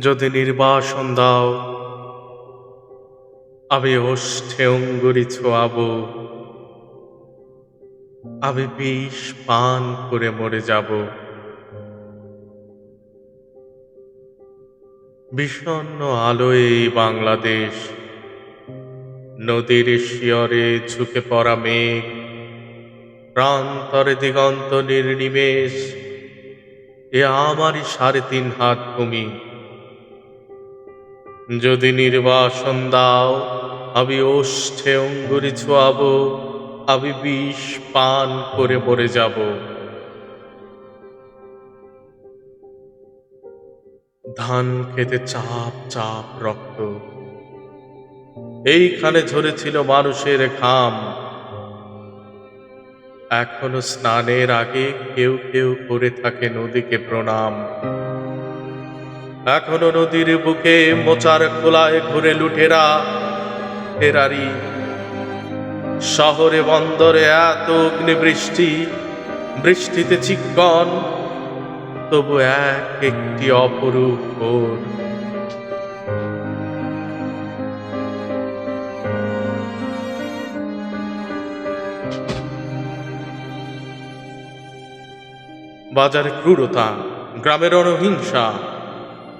যদি নির্বাসন দাও, আমি ওষ্ঠে অঙ্গুরি ছোয়াব আমি বিষ পান করে মরে যাব। বিষণ্ণ আলোয় বাংলাদেশ, নদীর শিয়রে ঝুঁকে পড়া মেঘ, প্রান্তরে দিগন্ত নির্নিমেষ, এ আমারই সাড়ে তিন হাত ভূমি। যদি নির্বাসন দাও, আমি ওষ্ঠে অঙ্গুরি ছোয়াব, আমি বিষ পান করে মরে যাব। ধান খেতে চাপ চাপ রক্ত। এইখানে ঝরেছিল মানুষের ঘাম। এখনও স্নানের আগে কেউ কেউ করে থাকে নদীকে প্রণাম। এখনও নদীর বুকে মোচার খোলায় ঘুরে লুটেরা। ফেরারি শহরে, বন্দরে এত অগ্নিবৃষ্টি, বৃষ্টিতে চিক্কন তবু এক একটি অপরূপ বাজারে ক্রূরতা, গ্রামের অনহিংসা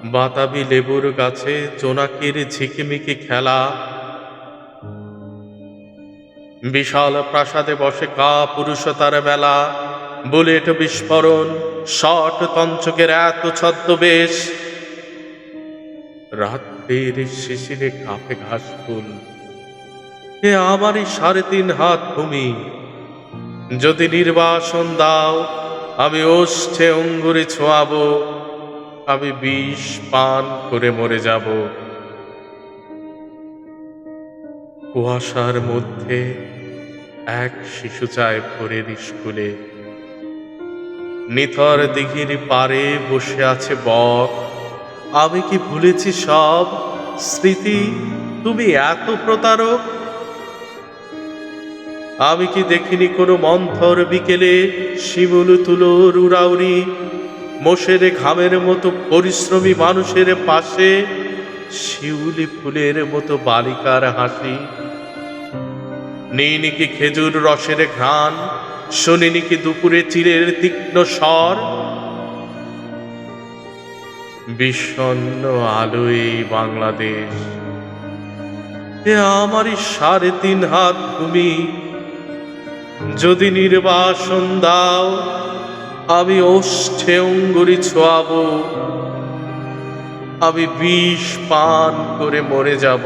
বাতাবি লেবুর গাছে জোনাকির ঝিকিমিকি খেলা। বিশাল প্রাসাদে বসে কা পুরুষতার মেলা। বুলেট বিস্ফোরণ, শট তঞ্চকের এত ছদ্মবেশ। রাত্রির শিশিরে কাঁপে ঘাস ফুল। এ আমারই সাড়ে তিন হাত ভূমি। যদি নির্বাসন দাও, আমি ওষ্ঠে অঙ্গুরে ছোঁয়াবো। আমি বিষ পান করে মরে যাব। কুয়াশার মধ্যে এক শিশু চায় ভোরের স্কুলে। নিথর দিঘির পারে বসে আছে বক আমি কি ভুলেছি সব? স্মৃতি, তুমি এত প্রতারক। আমি কি দেখিনি কোনো মন্থর বিকেলে শিমুল তুলো রুরাউরি মোষের ঘামের মতো পরিশ্রমী মানুষের পাশে শিউলি ফুলের মতো বালিকার হাসি। নেই কি খেজুর রসের ঘ্রাণ শুনিনি কি দুপুরে চিরের তীক্ষ্ণ স্বর। বিষণ্ণ আলোয় বাংলাদেশ, এ আমারই সাড়ে তিন হাত ভূমি। যদি নির্বাসন দাও আমি ওষ্ঠে অঙ্গুরি ছোয়াব। আমি বিষ পান করে মরে যাব।